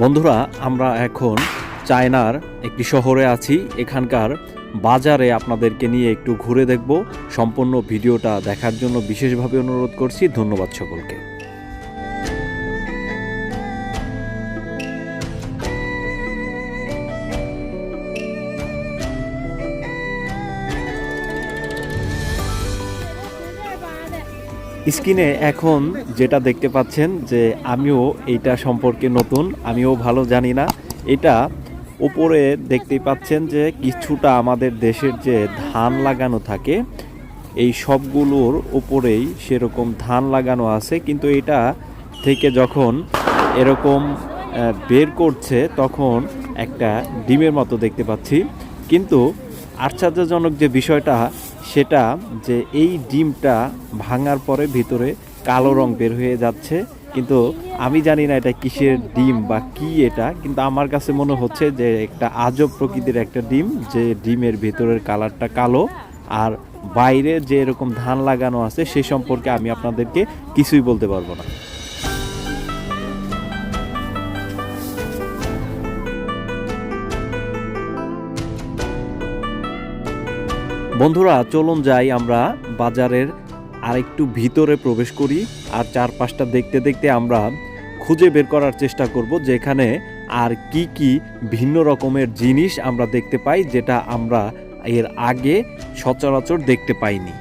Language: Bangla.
বন্ধুরা, আমরা এখন চায়নার একটি শহরে আছি। এখানকার বাজারে আপনাদেরকে নিয়ে একটু ঘুরে দেখব। সম্পূর্ণ ভিডিওটা দেখার জন্য বিশেষভাবে অনুরোধ করছি। ধন্যবাদ সকলকে। স্ক্রিনে এখন যেটা দেখতে পাচ্ছেন যে আমিও এইটা সম্পর্কে নতুন, আমিও ভালো জানি না। এটা উপরে দেখতেই পাচ্ছেন যে কিছুটা আমাদের দেশের যে ধান লাগানো থাকে, এই সবগুলোর উপরেই সেরকম ধান লাগানো আছে। কিন্তু এটা থেকে যখন এরকম বের করছে, তখন একটা ডিমের মতো দেখতে পাচ্ছি। কিন্তু আশ্চর্যজনক যে বিষয়টা সেটা যে এই ডিমটা ভাঙার পরে ভিতরে কালো রং বের হয়ে যাচ্ছে। কিন্তু আমি জানি না এটা কিসের ডিম বা কি এটা, কিন্তু আমার কাছে মনে হচ্ছে যে একটা আজব প্রকৃতির একটা ডিম, যে ডিমের ভেতরের কালারটা কালো, আর বাইরে যে এরকম ধান লাগানো আছে সে সম্পর্কে আমি আপনাদেরকে কিছুই বলতে পারব না। বন্ধুরা, চলুন যাই আমরা বাজারের আরেকটু ভিতরে প্রবেশ করি আর চারপাশটা দেখতে দেখতে আমরা খুঁজে বের করার চেষ্টা করব যেখানে আর কি কি ভিন্ন রকমের জিনিস আমরা দেখতে পাই যেটা আমরা এর আগে সচরাচর দেখতে পাইনি।